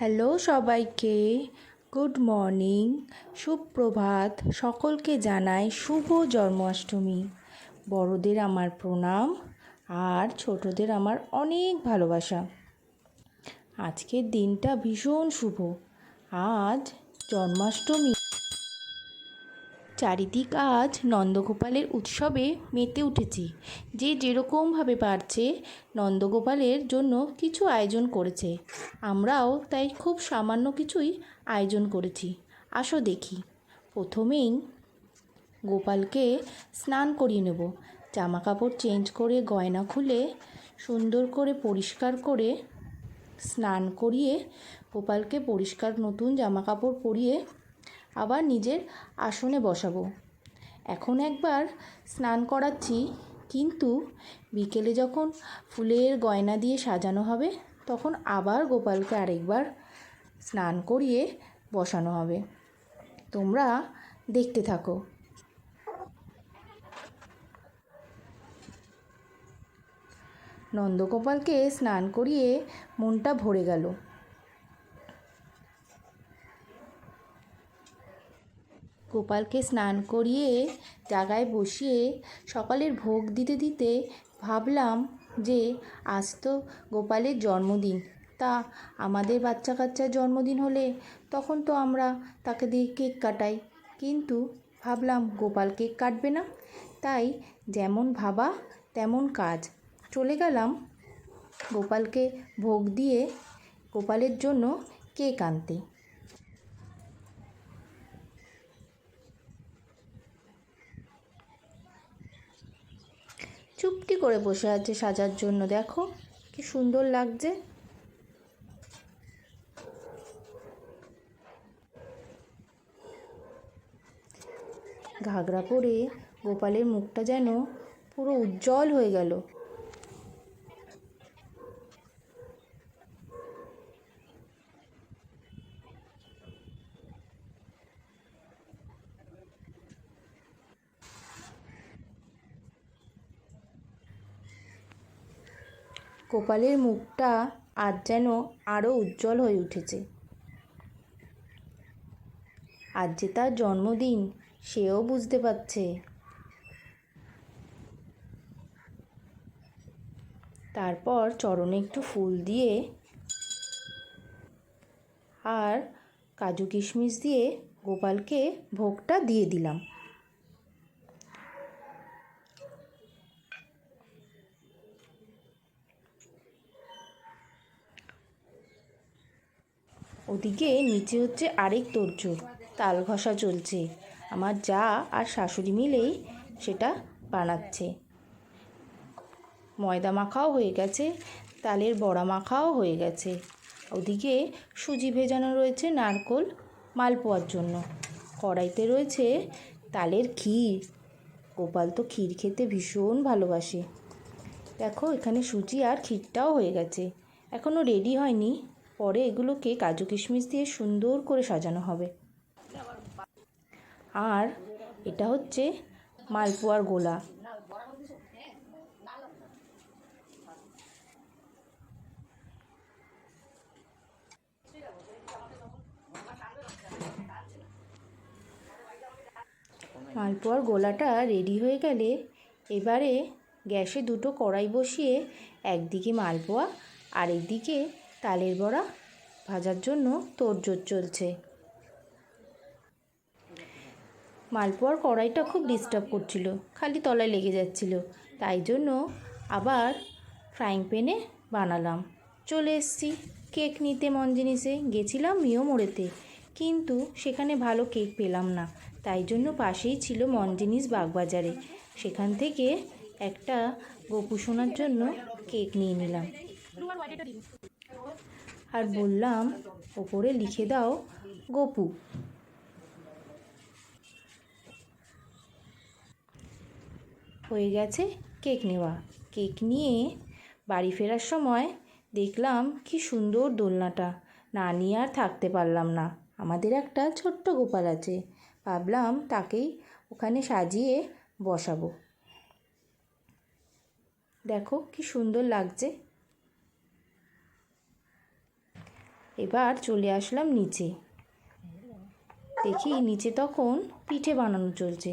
Hello সবাইকে। Good morning. সুপ্রভাত। সকলকে জানাই শুভ জন্মাষ্টমী। বড়দের আমার প্রণাম আর ছোটদের আমার অনেক ভালোবাসা। আজকের দিনটা ভীষণ শুভ। আজ জন্মাষ্টমী। চারিদিক আজ নন্দগোপালের উৎসবে মেতে উঠেছে। যে যেরকমভাবে পারছে নন্দগোপালের জন্য কিছু আয়োজন করেছে। আমরাও তাই খুব সামান্য কিছুই আয়োজন করেছি। আসো দেখি। প্রথমেই গোপালকে স্নান করিয়ে নেব। জামা কাপড় চেঞ্জ করে গয়না খুলে সুন্দর করে পরিষ্কার করে স্নান করিয়ে গোপালকে পরিষ্কার নতুন জামা কাপড় পরিয়ে আবার নিজের আসনে বসাবো। এখন একবার স্নান করাচ্ছি, কিন্তু বিকেলে যখন ফুলের গয়না দিয়ে সাজানো হবে, তখন আবার গোপালকে আরেকবার স্নান করিয়ে বসানো হবে। তোমরা দেখতে থাকো। নন্দগোপালকে স্নান করিয়ে মনটা ভরে গেল। গোপালকে স্নান করিয়ে জায়গায় বসিয়ে সকালের ভোগ দিতে দিতে ভাবলাম যে আজ তো গোপালের জন্মদিন। তা আমাদের বাচ্চা কাচ্চার জন্মদিন হলে তখন তো আমরা তাকে দিয়ে কেক কাটাই। কিন্তু ভাবলাম গোপাল কেক কাটবে না। তাই যেমন ভাবা তেমন কাজ। চলে গেলাম গোপালকে ভোগ দিয়ে গোপালের জন্য কেক আনতে। চুপটি করে বসে আছে সাজার জন্য। দেখো, কি সুন্দর লাগছে। ঘাগরা পরে গোপালের মুখটা যেন পুরো উজ্জ্বল হয়ে গেল। গোপালের মুখটা আজ যেন আরও উজ্জ্বল হয়ে উঠেছে। আজ যে তার জন্মদিন, সেও বুঝতে পারছে। তারপর চরণে একটু ফুল দিয়ে আর কাজু কিশমিশ দিয়ে গোপালকে ভোগটা দিয়ে দিলাম। ওদিকে নিচে হচ্ছে আরেক তোড়জোড় তাল ঘষা চলছে। আমার যা আর শাশুড়ি মিলেই সেটা বানাচ্ছে। ময়দা মাখাও হয়ে গেছে, তালের বড়া মাখাও হয়ে গেছে। ওদিকে সুজি ভেজানো রয়েছে নারকোল মালপোয়ার জন্য। কড়াইতে রয়েছে তালের ক্ষীর। গোপাল তো ক্ষীর খেতে ভীষণ ভালোবাসে। দেখো, এখানে সুজি আর ক্ষীরটাও হয়ে গেছে। এখনও রেডি হয়নি। পরে এগুলোকে কাজু কিশমিশ দিয়ে সুন্দর করে সাজানো হবে। আর এটা হচ্ছে মালপোয়ার গোলা। মালপোয়ার গোলাটা রেডি হয়ে গেলে এবারে গ্যাসে দুটো কড়াই বসিয়ে একদিকে মালপোয়া আর একদিকে তালের বড়া ভাজার জন্য তোড়জোড় চলছে। মালপোয়ার কড়াইটা খুব ডিস্টার্ব করছিল, খালি তলায় লেগে যাচ্ছিল। তাই জন্য আবার ফ্রাইং প্যানে বানালাম। চলে এসছি কেক নিতে মন জিনিসে গেছিলাম মিও মোড়েতে, কিন্তু সেখানে ভালো কেক পেলাম না। তাই জন্য পাশেই ছিল মন জিনিস বাগবাজারে। সেখান থেকে একটা গোপু শোনার জন্য কেক নিয়ে নিলাম। আর বললাম, ওপরে লিখে দাও, গোপু। হয়ে গেছে কেক নেওয়া। কেক নিয়ে বাড়ি ফেরার সময় দেখলাম কি সুন্দর দোলনাটা। না নিয়ে আর থাকতে পারলাম না। আমাদের একটা ছোট্ট গোপাল আছে। ভাবলাম তাকেই ওখানে সাজিয়ে বসাবো। দেখো কি সুন্দর লাগছে। এবার চলে আসলাম নিচে। দেখি নিচে তখন পিঠে বানানো চলছে।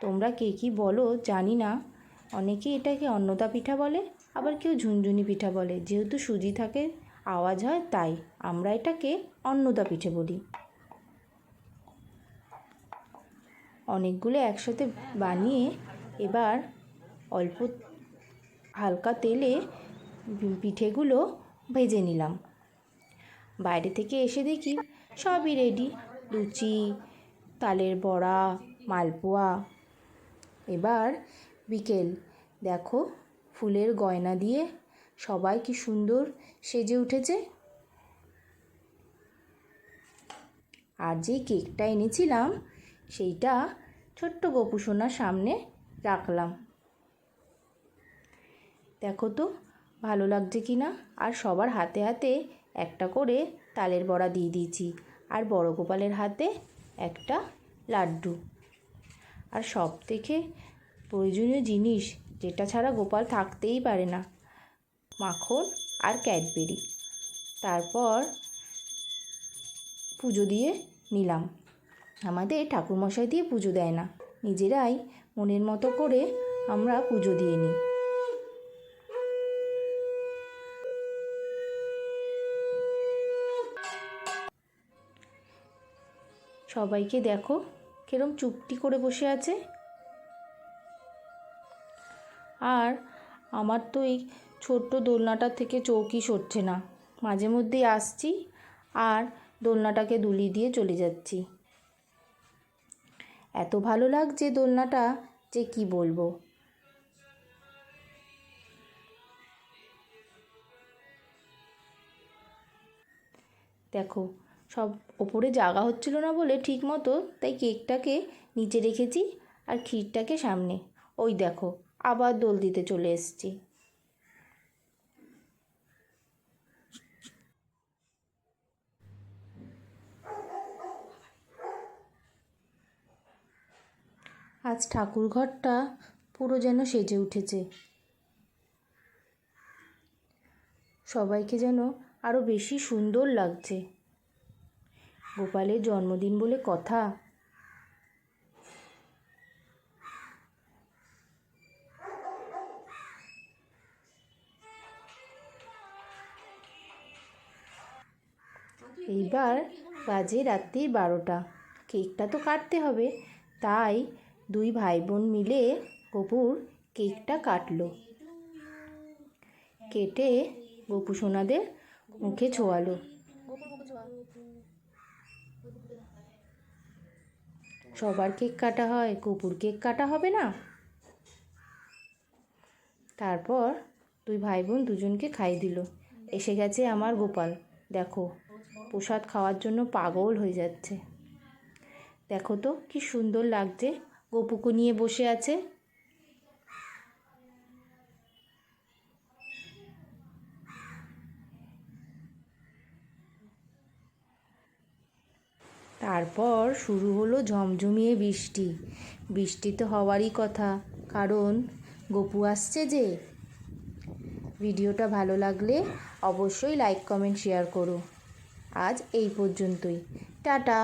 তোমরা কে কী বলো জানি না। অনেকে এটাকে অন্নদা পিঠা বলে, আবার কেউ ঝুনঝুনি পিঠা বলে। যেহেতু সুজি থাকে, আওয়াজ হয় তাই আমরা এটাকে অন্নদা পিঠে বলি। অনেকগুলো একসাথে বানিয়ে এবার অল্প হালকা তেলে পিঠেগুলো ভেজে নিলাম। বাইরে থেকে এসে দেখি সবই রেডি লুচি, তালের বড়া, মালপোয়া। এবার বিকেল, দেখো ফুলের গয়না দিয়ে সবাই কি সুন্দর সেজে উঠেছে। আর যে কেকটা এনেছিলাম, সেইটা ছোট্ট গোপুসোনার সামনে রাখলাম। দেখো তো, ভালো লাগছে কি না আর সবার হাতে হাতে একটা করে তালের বড়া দিয়ে দিয়েছি আর বড় গোপালের হাতে একটা লাড্ডু। আর সব থেকে প্রয়োজনীয় জিনিস যেটা ছাড়া গোপাল থাকতেই পারে না, মাখন আর ক্যাডবেরি। তারপর পুজো দিয়ে নিলাম। আমাদের ঠাকুরমশাই দিয়ে পুজো দেয় না, নিজেরাই মনের মতো করে আমরা পুজো দিয়ে নিই। সবাইকে দেখো কিরম চুপটি করে বসে আছে। আর আমার তো এই ছোট্ট দোলনাটার থেকে চৌকি সরছে না। মাঝে মধ্যেই আসছি আর দোলনাটাকে দুলি দিয়ে চলে যাচ্ছি। এত ভালো লাগছে দোলনাটা যে কি বলব। দেখো সব ওপরে জায়গা হচ্ছিল না বলে ঠিক মতো তাই কেকটাকে নিচে রেখেছি আর ক্ষীরটাকে সামনে। ওই দেখো, আবার দোল দিতে চলে এসেছি। আজ ঠাকুর ঘরটা পুরো যেন সেজে উঠেছে। সবাইকে যেন আরও বেশি সুন্দর লাগছে। গোপালের জন্মদিন বলে কথা। এইবার বাজে রাত্রির বারোটা। কেকটা তো কাটতে হবে। তাই দুই ভাই বোন মিলে গপুর কেকটা কাটলো। কেটে গপু সোনাদের মুখে ছোয়ালো। সবার কেক কাটা হয়, কুকুর কেক কাটা হবে না। তারপর দুই ভাই বোন দুজনকে খাইয়ে দিল। এসে গেছে আমার গোপাল। দেখো, প্রসাদ খাওয়ার জন্য পাগল হয়ে যাচ্ছে। দেখো তো, কি সুন্দর লাগছে। গোপুকু নিয়ে বসে আছে। তারপর শুরু হলো ঝমঝমিয়ে বৃষ্টি। বৃষ্টি তো হওয়ারই কথা, কারণ গপু আসছে যে। ভিডিওটা ভালো লাগলে অবশ্যই লাইক, কমেন্ট, শেয়ার করো। আজ এই পর্যন্তই। টাটা।